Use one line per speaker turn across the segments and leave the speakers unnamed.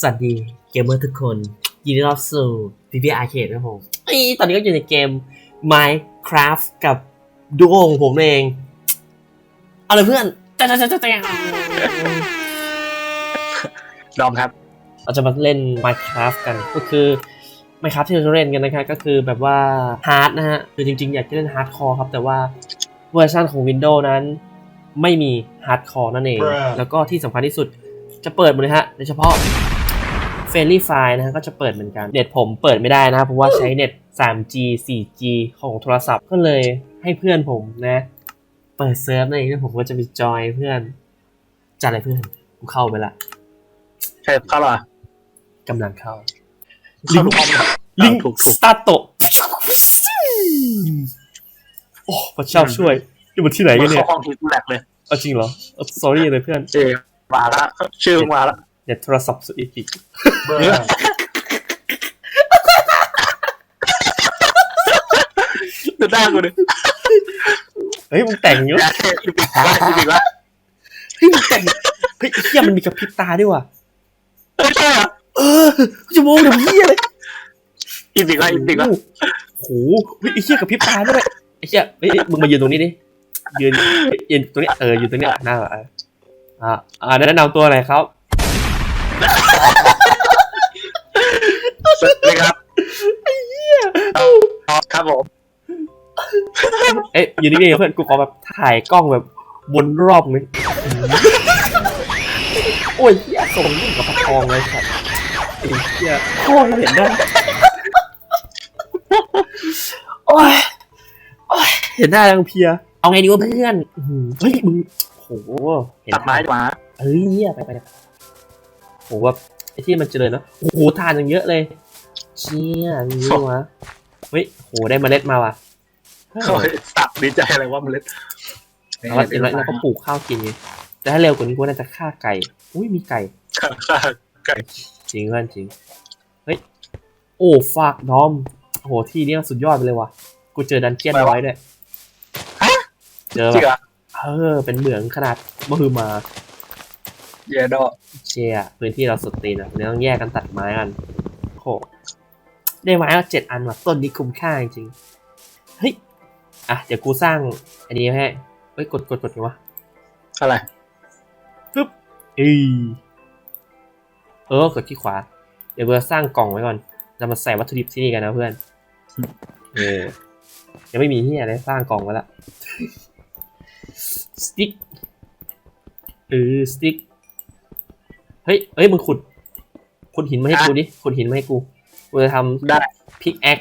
สวัสดีเกมเมอร์ทุกคนยินดีต้อนรับสู่ PP Arcade นะครับผมเอ้ยตอนนี้ก็อยู่ในเกม Minecraft กับดูโอของผมเอง เอาเลยเพื่อนจ้าจ้าจ้าจ้า
ดอมครับ
เราจะมาเล่น Minecraft กันก็คือ Minecraft ที่เราจะเล่นกันนะครับก็คือแบบว่าฮาร์ดนะฮะคือจริงๆ อยากจะเล่นฮาร์ดคอร์ครับ แต่ว่าเวอร์ชันของ Windows นั้น ไม่มีฮาร์ดคอร์นั่นเอง
Bruh
แล้วก็ที่สำคัญที่สุดจะเปิดหมดเลยฮะโดยเฉพาะ เฟรนลี่ไฟนะฮะก็จะเปิดเหมือนกันเน็ตผมเปิดไม่ได้นะครับเพราะว่าใช้เน็ต 3G 4G ของโทรศัพท์ก็เลยให้เพื่อนผมนะ เปิดเซิร์ฟนั่นเองแล้วผมก็จะไปจอยเพื่อนจัดอะไรเพื่อนกูเข้าไปละ
ใช่เข้าเหรอกำ
ลังเข้า
เข้าถูกห้อง
ลิง
ถูกถูก
สตาร์โตโอ้พระเจ้าช่วยนี่มันที่ไหนกัน
เข้า
เนี่ย
ห้องทีกูแหลกเลย
เอาจริงเหรอ sorry เลยเพื่อน
เจมาละชื่อมาละ
เน็ตโทรศัพท์สุดอีพิก
ดูหน้ากูดิ
เฮ้ยมึงแต่งเยอะ
ยาเท่อีปิกละอีปิกละ
เฮ้ยมึงแต่งเฮ้ยไอ้เฮียมันมีกระพริบตาด้วยว่ะ
เอ้ยใช่เหรอ
เออจะโมงเดี๋ยวเฮียเลย
อีปิกละอีปิกละ
โอ้โหเฮ้ยไอ้เฮียกับพริบตาด้วยไอ้เฮียเฮ้ยเฮ้ยมึงมายืนตรงนี้ดิยืนยืนตรงนี้เออยืนตรงนี้หน้าอะอ่าอ่าแนะนำตัวหน่อยครับ
สวัสดีครับครับผม
เอ๊ะยืนนี่งๆเพื่อนกูขอแบบถ่ายกล้องแบบวนรอบนึงโอ้ยเฮียส่งรุ่นกับปะทองเลยสัตว์ไอ้เฮียโคตรเห็นได้โอ้ยโอ้ยเห็นหน้าแล้วเพลีย เอาไงดีวะเพื่อนอื้อหือเฮ้ยมึงโหเห็น
ตัดไม้ดีกว่า
เฮ้ยเหี้ยไปไปไปโหแบบไอ้ที่มันเจริญเนอะโอ้โหทานอย่างเยอะเลย เชี่ยมีเยอะวะเฮ้ยโหได้เมล็ดมาว่ะเฮ้ย
โอ้ยสับดีใจอะไรว่ามันเล็ด
เอาละอย่างน้อยเราก็ปลูกข้าวกินไงแต่ถ้าเร็วกว่านี้กูน่าจะฆ่าไก่ อุ้ยมีไก่
ข้าข้าไก่
จริงเพื่อนจริง เฮ้ย โอ้ฝากน้อมโอ้โหที่นี่สุดยอดไปเลยว่ะ กูเจอดันเจียนน้อยด้วย
ฮะ
เจอ
จริง
แบ
เหร
บ
อ
เออเป็นเหมืองขนาดมหึมา
เยดอ
เชียพื้นที่เราสุดตีนอะเนี่ยต้องแยกกันตัดไม้กันโห ได้ไม้มาเจ็ดอันว่ะต้นนี้คุ้มค่าจริงๆเฮ้ยอะเดี๋ยวกูสร้างอันนี้ให้เฮ้ยกดกดกดไงวะ
อะไร
ปึ๊บอีเออกดที่ขวา เดี๋ยวกูจะสร้างกล่องไว้ก่อนจะมาใส่วัตถุดิบที่นี่กันนะเพื่อนเออยังไม่มีที่อะไรสร้างกล่องไว้ละสติ๊กเออสติ๊กเฮ้ยเฮ้ยมึงขุดขุดหินมาให้กูดิขุดหินมาให้กู กูจะทำ
ได้
พิกแอค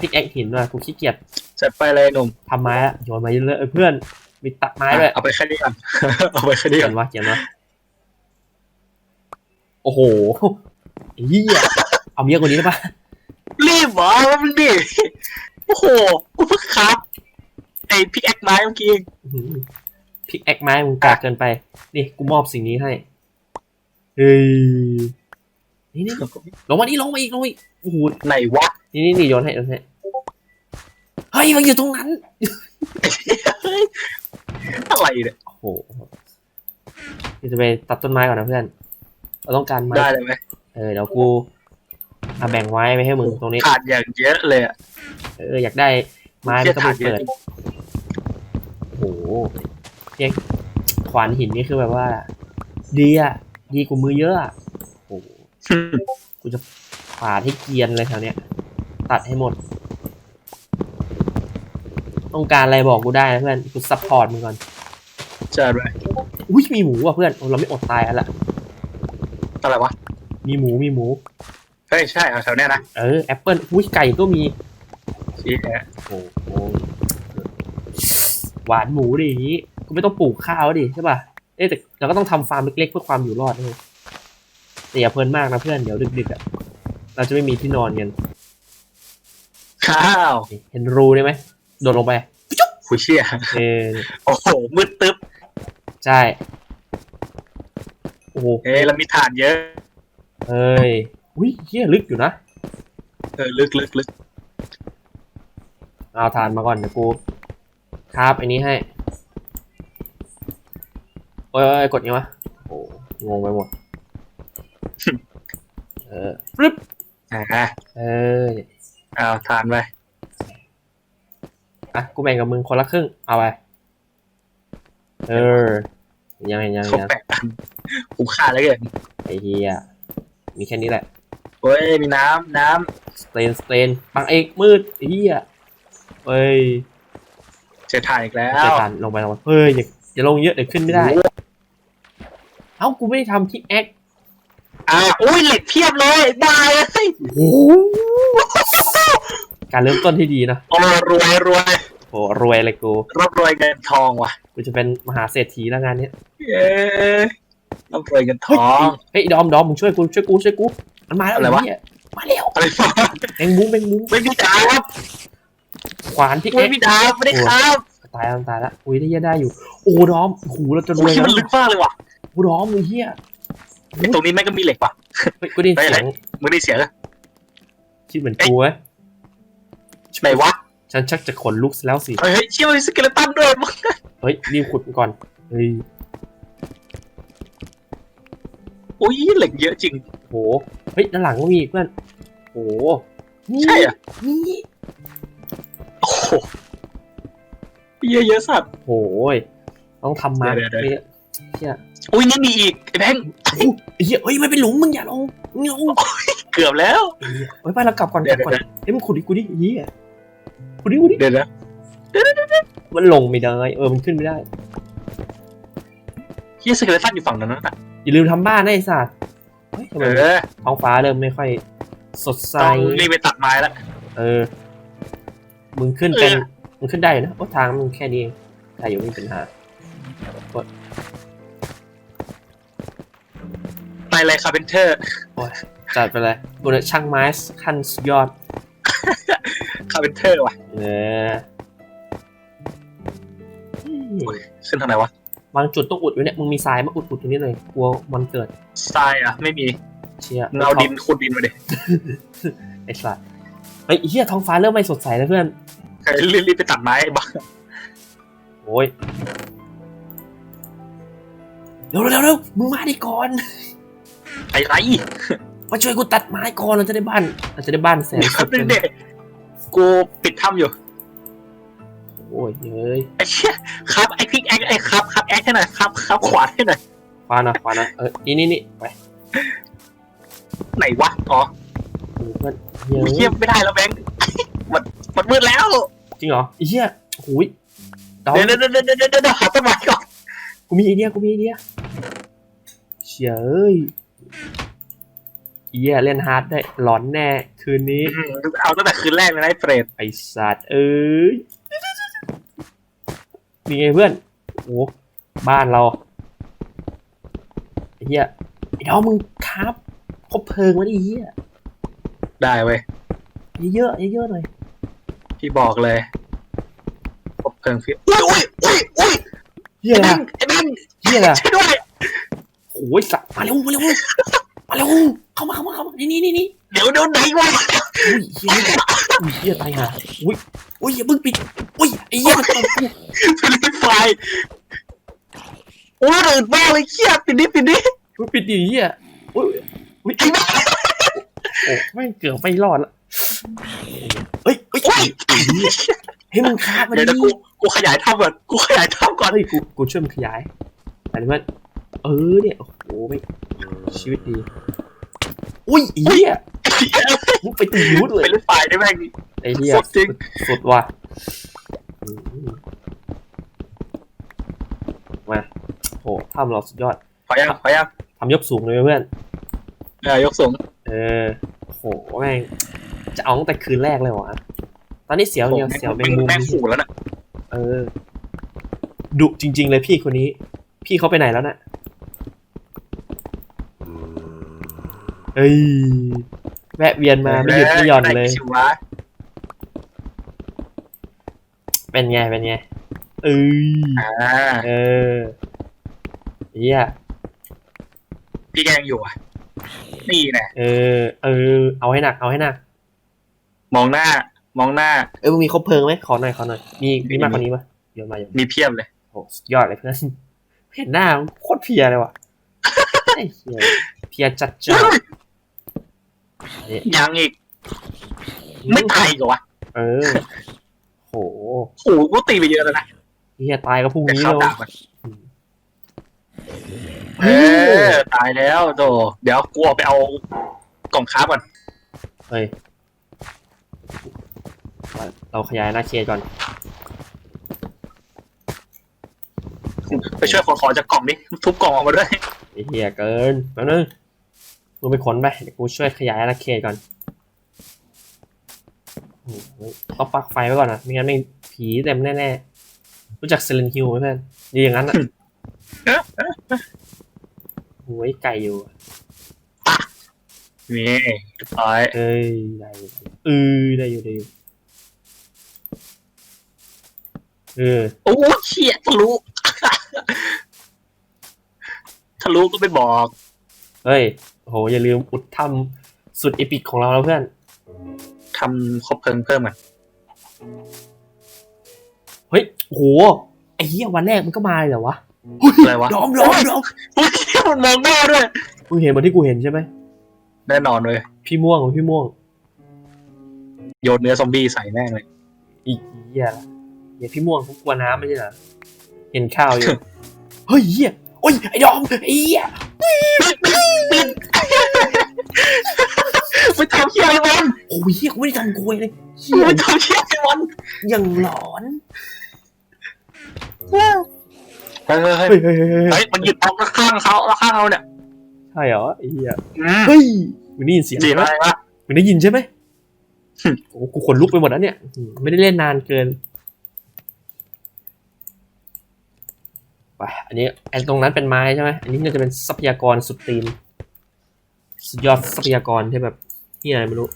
พิกแอคหินว่ะกูขี้เกียจ
จัดไปเลยหนุ่ม
ทำไม้ละโยนมาเยอะๆเอ้ยเพื่อนมีตัดไม้ด้วย
เอาไปแค่นี้ก่อนเอาไปแค่นี้
เขี
ก่อยน
นว่าเขียนว่าโอ้โหไอ้เหี้ยเอาเยอะกว่านี้ได้ปะ
รีบเหรอว่ามันดิโอ้โหกูเพิ่งครับไอพิกแอคไม้เมื่อกี้เอง
พิกแอคไม้มึงกากเกินไปนี่กูมอบสิ่งนี้ให้เฮ้ยนี่นี่ลงมานี่ลงมาอีกลงมาอีก โอ้โห
ไหนวะ
นี่นี่นี่โยนให้โยนให้เฮ้ยมันอยู่ตรงนั้น
เฮ้ยอะไรเนี่ย
โอ้โหเดี๋ยวจะไปตัดต้นไม้ก่อนนะเพื่อน เราต้องการไม้
ได้เลยไหม
เออเดี๋ยวกูเอาแบ่งไว้ไปให้มึงตรงนี้
ขาดอย่างเยอะเลยอะ
เอออยากได้ไม้มันก็
ขา
ไป
ดเย
เปิ
อะ
ดโอ้โหเรียกขวานหินนี่คือแบบว่า ดีอะ ดีกว่ามือเยอะอะโอ้โหกูจะ ปาดให้เกรียนเลยแถวเนี้ย ตัดให้หมด ต้องการอะไรบอกกูได้นะเพื่อนกูซัพพอร์ตมึงก่อน
จัดไป
อุ้ยมีหมูอะเพื่อนโอ้เราไม่อดตายอันละ
อะไรวะ
มีหมูมีหมู
เฮ้ยใช่เอาแถวเนี้ยนะ
เออแอปเปิลอุ้ยไก่ก็มี
ชี้เนี่ย
โอ้โหหวานหมูดิอย่างนี้ก็ไม่ต้องปลูกข้าวดิใช่ป่ะเอ๊ะแต่เราก็ต้องทำฟาร์มเล็กๆเพื่อความอยู่รอดเลยแต่อย่าเพลินมากนะเพื่อนเดี๋ยวดึกๆอะ เราจะไม่มีที่นอนกัน
ข้าว
นี่เห็นรูได้ไหมโดดลงไป
หูเชี่ย
เออ
โอ้โหมืดตึ๊บ
ใช่โอ้โห
เอ้ยแล้วมีฐานเยอะ
เอ้ยอุ้ยเฮียลึกอยู่นะ
เออลึกลึกลึก
เอาฐานมาก่อนเดี๋ยวกูครับอันนี้ให้โอ้ยโอ้ยกดไงวะโอ้งงไปหมดปึ๊บ
อ่า
เออ
เอาทานไป
อะกูแบ่งกับมึงคนละครึ่ง เอาไปเออ ยังไงยัง
เขา
ยัง
แปะกันคุ้มค่าแล้วเกิน
ไอ้เฮียมีแค่นี้แหละ
เฮ้ยมีน้ำน้
สเตนสเตนปังเอกมืดไอ้เฮียเฮ้ยำ
เจอถ่านอีกแล้
เจะ
ว
ตันลงไปลงไปเฮ้ยอย่าอย่าลงเยอะเดี๋ยวขึ้นไม่ได้เอ้ากูไม่ได้ทำที่แอค
อ่าอุ้ยเหล็กเพียบเลยบายเลย
โอ้การเริ่มต้นที่ดีนะ
โอ้รวยรวย
โหรวยเลยกู
ร่ำรวยเงินทองว่ะ
กูจะเป็นมหาเศรษฐีแล้วงานเนี้ย
เย้ร่ำรวยเงินท
เฮ้ย
อง
เฮ้ยดอมดอมมึงช่วยกูช่วยกูช่วยกูมันมาแล้ว
อะไรวะ
เหี้ยมาเร็ว
อะไรวะ
แมงมุมแมงมุม
ไม่มีดาวครับ
ขวานที่
ไม่
เอ็ก
มีดาวไม่ได้ครับ
ตายแล้วตายแล้วอุ้ยได้เหี้ยได้อยู่โอ้ดอมโอ้โหเราจะร
โอ้
วย
ย
แล้ว
มันลึกมากเลยว่ะ
โอ้ดอมไอ้เหี้ย
ไอ้ตรงนี้แม่งก็มีเหล็กว่ะ
เฮ้ยกูได้ยิน
เฮ้ย
เสียง
มึงได้เสียงอะ
คิดเหมือนกูไหม
ไหนวะ
ฉันชักจะขนลุกแล้วสิ
เฮ้ยเฮ้ยเชี่ยมันมีสเกเลตันด้วยมึง
เฮ้ยรีบขุดก่อน เฮ้ย
โอ้ยเหล็กเยอะจริง
โห เฮ้ยด้านหลังก็มีอีกเพื่อนโหนี่
ใช่เหรอะ
นี่
โอ้โหเยอะเยอะสัตว์
โหยต้องทำมา
เดี๋ยวเดี๋ยวเดี๋ยว
เฮีย
อุ้ยนี่มีอีกไอ้แบงค์
อู้ไอ้เฮียเฮ้ยมันเป็นหลุมมึงอย่าลงมึงอย่าลง
เกือบแล้ว
เฮ้ยไปเรากลับก่อนก
เดี๋
ลั
ยว
บก่อน
เดี๋ยว
เฮ้ยมึงขุดดิกูดิเฮียขุดดิขุดดิ
เดี๋ยวนะ
มันลงไม่ได้เออมันขึ้นไม่ได้
เฮียสเกเลตันอยู่ฝั่งนั้นน่ะ
อย่าลืมทำบ้านนะไอ้สัตว์เฮ้ยทำไม
เออ
ท้องฟ้าเริ่มไม่ค่อย สดใส
ต้องรีบไปตัดไม้แล้ว
เออ มึงขึ้นเป็น
เออ
มึงขึ้นได้อยู่นะโอ้ทางมึงแค่นี้เองได้อยู่ไม่มีปัญหา
ไปเลยคาร์เพนเตอร์
จัดไปเลยกูเนี่ยช่างไม้ขั้นสุดยอด
คาร์เพนเตอร์ว่ะ
เออ
ขึ้นทางไหนวะ
บางจุดต้องอุดไว้เนี่ยมึงมีทรายมาอุดอุดตรงนี้เลยกลัวมันเกิด
ทรายอะไม่มี
เชีย
มึงเอาดินขุดดินมาดิ
ไอ้สัตว์เฮ้ยไอ้เฮียท้องฟ้าเริ่มไม่สดใสแล้วเพื่อน
เฮ้ยรีบรีบไปตัดไม้บ้า
โอ้ยเร็วเร็วเร็วมึงมาดิก่อน
ไอ้ไร
มาช่วยกูตัดไม้ก่อนเราจะได้บ้านเราจะได้บ้านแสน
เดี๋ยว
สุด
นึ
กั
ง
น
เด็กกูปิดถ้ำอยู่
โอ้ยเฮ้ย
ไอ้เชี่ยครับไอ้พิกแอคไอ้ครับครับแอคให้หน่อยครับครับขวานให้หน่อย
ฟานะฟานะเออนี่นี่นี่ไป
ไหนวะอ๋อ
ดูเพื่อนเฮ้
กูเทีย
ย
บไม่ได้แล้วแบงค์มันมันมืดแล้ว
จริงเหรอไอ้เหี้ยโอ้ยดอม
เดี๋ยวเดี๋ยวเดี๋ยวเดี๋ยวเดี๋ยวเดี๋ยวหาต้นไม้ก่อน
กูมีไอเดียกูมีไอเดียเฉย เอ้ยเหี้ยเล่นฮาร์ดได้หลอนแน่ คืนนี้
อืมเอาตั้งแต่คืนแรกเลยนะไอ้เปรต
ไอสัตว์เอ้ยนี่ไงเพื่อนโอ้บ้านเราไอ้เหี้ยไอ้ดอมมึงครับคบเพลิงมาดิไอ้เหี้ย
ได้เว้ย
เยอะๆเยอะๆหน่อย
พี่บอกเลยพบเพลิงพี่อุ้ยอุ้ยอุ้ยอุ้ย
เหี้ย
ไอ้
อะไร
แบงค์ไอ้แบงค์
เหี้ยอะไร
ช่วยด้วย
โอ้ยสัตว์มาเร็วมาเร็วมาเร็วเข้ามาเข้ามาเข้ามานี่นี่นี่นี่
เดี๋ยวเดี๋ยวไหนวะ
อุ้ยเหี้ยอุ้ยเหี้ยตายห่าอุ้ยอุ้ยอย่าเพิ่งปิดอุ้ยไอ้เหี้ยมันตบกู
ฟิลิปไฟโอ้ยอื่นบ้ากเลยเครียดปิดดิปิดดิ
อุ้ยปิดดิเหี้ยอุ้ยอุ้ย
ไอ้แบงค์
โอ้ไม่งเกือบไม่รอดละเฮ้ยเฮ้ย
โอ้ย
ให้มึงคาบมา
เดี๋ยว
ดิ
นะกูกูขยายถ้ำก่อนกูขยายถ้ำก่อน
เฮ้ยกูกูช่วยมึงขยายไปเลยเพื่อนเออเนี่ยโอ้โห ไม่ชีวิตดี อุ้ยไอ้เหี้ยมึงไปตีรูดเลย
เป็นรถไฟได้แม่ง
ไอ้เหี้ย
สุดจริง
สุดว่ะอืมมาโหทำเราสุดยอด
ขอยังขอยัง
ทำยกสูงเลยเพื่อน
เออยกสูง
เออโหแม่งจะเอาตั้งแต่คืนแรกเลยวะตอนนี้เสียวเนี่ยเสียวแมงมุม
แม่งขู่แล้วน่ะ
เออดุจริง ๆ เลยพี่คนนี้ พี่เขาไปไหนแล้วน่ะ เอ้ยแวะเวียนมาไม่หยุดไม่หย่อนเลย
ได้ชิวะ
เป็นไง เป็นไง เอ้ย
อ่า
เออเฮีย
พี่แกยังอยู่อะ นี่แน่
เออ เออ เอาให้หนัก เอาให้หนัก
มองหน้า มองหน้า
เออมึงมีครบเพลิงไหมขอหน่อย ขอหน่อย มี มีมากกว่านี้ปะโยนมาโยนมา
มีเพียบเลย
โอ้สุดยอดเลยเพื่อน เห็นหน้าโคตรเพลียเลยว่ะไอ้เหี้ยเพลียจัดจ้าอันนี้
ยังอีก ไม่ตายอีกเหรอวะ
เออ โห
โอ้โหกูตีไปเยอะแล้วนะ
เฮียตายก็พรุ่ง
แต่
นี้
เข้า
แล้ว
ดาบมันเออตายแล้วโตเดี๋ยวกูออกไปเอากล่องคราฟก่อน
เฮ้ยเราขยายหน้าเคก่อน
ไปช่วยขนของจากกล่องนี้ทุบกล่องออกมาด้วย
ไอ้เฮียเกินแป๊บนึง มึงไปขนไป เดี๋ยวกูช่วยขยายอาณาเขตก่อนโอ้โหต้องปลักไฟไว้ก่อนนะไม่งั้นไม่งผีเต็มแน่ๆ รู้จักเซเลนฮิวไหมเพื่อนดีอย่างนั้นอะโอ้ยไก่อยู่
นี่เรียบร้อย
เอ้ยได้อยู่เออได้อยู่ได้อยู่เออ
โอ้เชี่ยทะลุทะลุก็ไปบอก
เฮ้ย โหอย่าลืมอุดถ้ำสุดเอปิกของเราแล้วเพื่อน
ทำครบเพลิงเพิ่มอะ
เฮ้ยโหไอ้เหี้ยวันแรกมันก็มาเลยเหรอวะ
อะไรวะ
ดอมดอมดอม
โอ้ยเชี่ยมันมองหน้าด้วย
มึงเห็นเหมือนที่กูเห็นใช่ไหม
แน่นอนเลย
พี่ม่วงของพี่ม่วง
โยนเนื้อซอมบี้ใส่แม่งเลย
อีกเหี้ยละเหี้ยพี่ม่วงเขากลัวน้ำไม่ใช่เหรอเห็นข้าวอยู่เฮ้ยเหี้ยโอ้ยไอ้ดอมไอ้เหี้ย
ไปทำเชี่ยอะไรมัน
โอ้ยเหี้ยกูไม่ได้ทำกลวยเลยเหี้ย
ไปทำเชี่ยอะไรมัน
ยังหลอน
เฮ้ยเฮ้ยเฮ้ย
เฮ้ยเฮ้ยเฮ้ยเฮ้ย
เฮ้ยมันหยุดเอาข้างเขาแล้วข้างเราเนี่ย
ใช่เหรอไอ้เหี้ย
อืม
เฮ้ยมึงได้ยินเสียง
ดี
ไหม
มากวะ
มึงได้ยินใช่ไหม
หึ
โอ้กูขนลุกไปหมดแล้วเนี่ยอืมไม่ได้เล่นนานเกินไป อันนี้ไอ้ตรงนั้นเป็นไม้ใช่ไหมอันนี้น่าจะเป็นทรัพยากรสุดตีนสุดยอดทรัพยากรที่แบบที่อะไรไม่รู้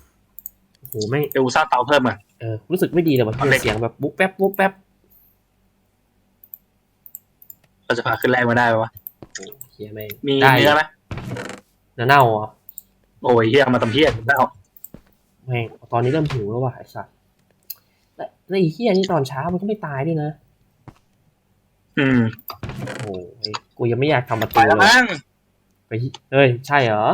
โอ้โหแม่ง
เดี๋ยวกูสร้างเตาเพิ่มอะ
เออรู้สึกไม่ดีเลยว่ะ
เอาเหล็ก
เสียงแบบบุ๊บแป๊บบุ๊บแป๊บ
เราจะพาขึ้นแรงมาได้ปะวะ
โอ้เฮียแม่ง
มี
ได้
เนื้อไหม
เนื้อเน่าอะ
โอ้ยเฮียมาทำเฮียเน่า
แม่งตอนนี้เริ่มหิวแล้วว่ะไอ้สัสและและไอ้เฮียนี่ตอนเช้ามันก็ไม่ตายด้วยนะ
อืม
โอ้ยกูยังไม่อยากทำประ
ไป
ตู
แล้ว
เลย
มั้ง
ไปเฮ้ย ใช่เหรอ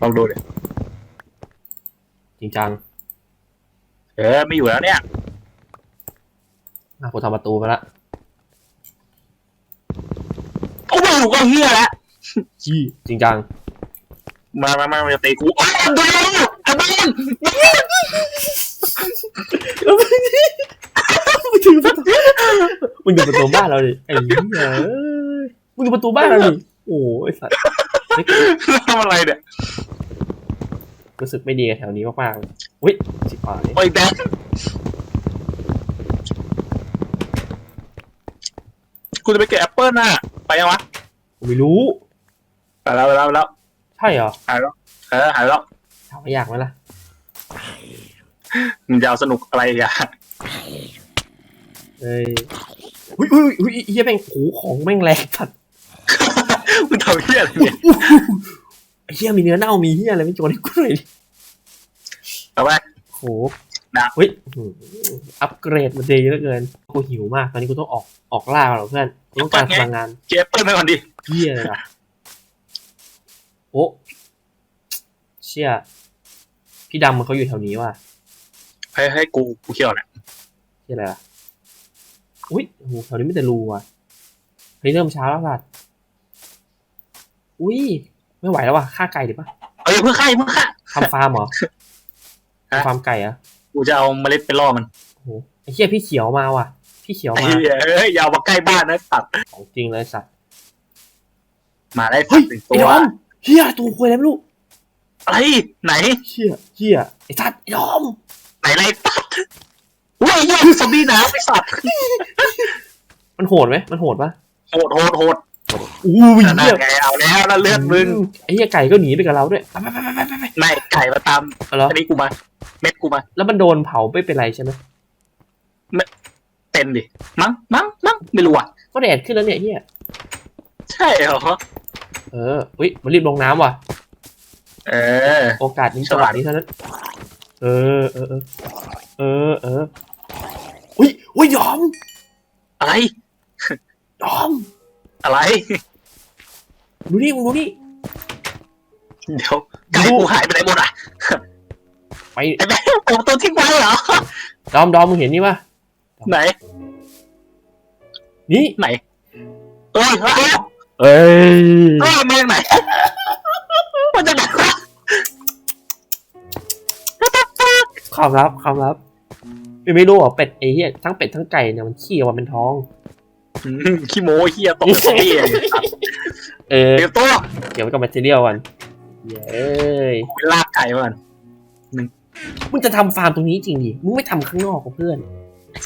ลองดูดิ
จริงจัง
เออไม่อยู่แล้วเนี่ย
อะกูทำประตูไปละ
โอ้ไม่อยู่ก็เฮียแล้ว
จี้จริงจัง
มามามามาจะตีกูอ้าวโดนไอ้บ้าน
มึงถึงประตูมึงถึงประตูบ้านเราดิไอ้เหี้ยเอ้ยมึงถึงประตูบ้านเราดิโอ้ยไอ้สัสเฮ้ย
ทำอะไรเนี่ย
รู้สึกไม่ดีกับแถวนี้มากๆเลยอุ้ยสิบปาเลย
โอ้ยแบงกูจะไปเก็บแอปเปิลน่ะ ไปยังวะ
กูไม่รู้
ไปแล้วไปแล้วไปแล้ว
ใช่เหรอ
หายแล้วเออหายแล้ว
ถามว่าอยากไหมล่ะ
มึงจะเอาสนุกอะไรอีกอะ
เอ้ยอุ้ยอุ้ยอุ้ยเฮียแม่งโอ้โหของแม่งแรงสัตว์
มึงทำเฮียอะไรเนี่ย
ไอ้เฮียมีเนื้อเน่ามีเฮียอะไรไม่จวนให้กูหน่อยดิ
เอาไป
โห
นะ
เฮ้ยอื้อหืออัปเกรดมันดีเหลือเกินกูหิวมากตอนนี้กูต้องออกออกล่าเหรอเพื่อนกูต้องการพลังงาน
เก็บแอปเปิลไปก่อนดิ
เฮียเลยอะโอ้เชี่ยพี่ดำมันเขาอยู่แถวนี้ว่ะ
ให้ให้กูกูเคี่ยวแหละ
เชี่ยอะไรล่ะ อุ้ยโอ้โหแถวนี้ไม่แต่รูว่ะเฮ้ยเริ่มเช้าแล้วสัตว์อุ้ยไม่ไหวแล้วว่ะฆ่าไก่ดิปะ
เอ้ยเพื่อฆ่าเพื่อฆ่า
ทำฟาร์มเหรอ
ฮะ
ทำฟาร์มไก่เหรอะ
กูจะเอาเมล็ดไปล่อมัน
โอ้โหไอ้เชี่ยพี่เขียวมาว่ะ พี่เขียว
ไอ้
มา
เหี้ยเอ้ยอยาวมาใกล้บ้านนะตัด
ของจริงเลยสัตว์
มาได้
เฮ้
สั
ย
ตว์หนึ่ง
ไอ้
ตัว
ดอมเฮียตัวคุยอะไรไม่รู้
อะไรไหน
เฮียเฮียไอ้สัตว์ไอ้ดอม
ไหนไรตัด อุ้ยเหี้ยซอมบี้น้ำไอ้สัตว์
มันโหดไหมมันโหดปะ
โหดโหดโหด
อู้ย
นั่น
เฮีย
ไงเอาแล้วแล้วเลือดมึง
ไอ้เฮียไก่ก็หนีไปกับเราด้วยไปไปไปไปไปไป
ไม่ไก่มาตาม
เอาเหรอ
อันนี้กูมา เม็ดกูมา
แล้วมันโดนเผาไม่เป็นไรใช่ไหม
เป็นดิ มั้งมั้งมั้งไม่รู้อะ
ก็แดดขึ้นแล้วเนี่ยเฮีย
ใช่เหรอ
เอออุ้ยมันรีบลงน้ำว่ะ
เออ
โอกาสนี้
ฉ
จังห
ลาด
วะนี้เท่านั้น เออ เออ เออ เออ เออ อุ้ยอุ้ยดอม
อะไร
ดอม
อะไร
ดูนี่มึงดูนี่
เดี๋ยวไก่กูหายไปไหนหมดอะ
ไป
ไอ้แม่งผมตัวทิ้งไว้เหรอ
ดอมดอมมึงเห็นนี่ปะ
ไหน
นี่
ไหน เอ้ยเอ้ย
เอ้ย
เอ้ยมาจากไหนมาจากไหนวะ
ความลับความลับ ไม่ไม่รู้เหรอะเป็ดไอ้เหี้ยทั้งเป็ดทั้งไก่เนี่ยมันขี้ออกมาเป็นท้อง
อืมขี้โม้เฮียตกซอมบี้ไอ้สัตว์
เออ
เดี๋ยวตัว
เกี่ยวกับแมทเทียลกันเย้ย
กูลากไก่มัน
มึงจะทำฟาร์มตรงนี้จริงดิมึงไม่ทำข้างนอกกับเพื่อน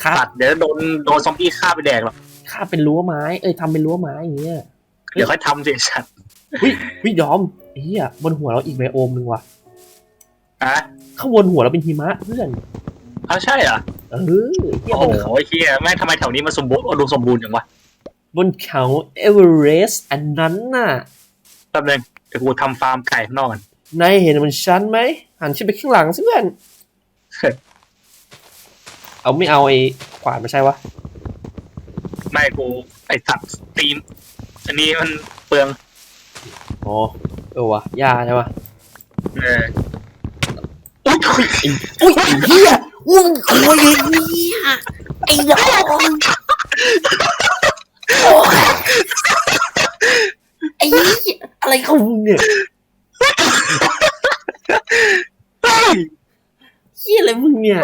ครับ
สัตว์เดี๋ยวโดนโดนซอมบี้ฆ่าไปแดกหรอก
ค่าเป็นรั้วไม้ เอ้ยทำเป็นรั้วไม้อย่างเงี้ย
เดี๋ยวค่อยทำสิสัตว์
วิยอมไอ้เหี้ยบนหัวเราอีกไบโอมหนึ่งว่ะ
อะ
ข้างบนหัวเราเป็นหิมะเพื่อน
อ้าวใช่เหรอ
เออเหี้ย
โอ้
บ
โห
นเขา
เฮียแม่งทำไมแถวนี้มันสมบูรณ์อุดมสมบูรณ์จังวะ
บนเขาเอเวอเรสต์อันนั้นน่ะ
แป๊บนึงเดี๋ยวกูทำฟาร์มไก่ข้างนอกกัน
นายเห็นมันชันไหม หันชิไปข้างหลังสิเพื่อน เอาไม่เอาไอ้ขวานไม่ใช่วะ
ไม่กูไอสัตว์สตรีมอันนี้มันเปลือง
อ๋อ เออวะยาใช่ปะ
เอออุ้ย
อุ้ยไอ้เหี้ย มึงคุยอย่างนี้อะไอ้ยองโอ้ยไอ้เหี้ยอะไรของมึงเนี่ย
เฮ้ย
เหี้ยอะไรมึงเนี่ย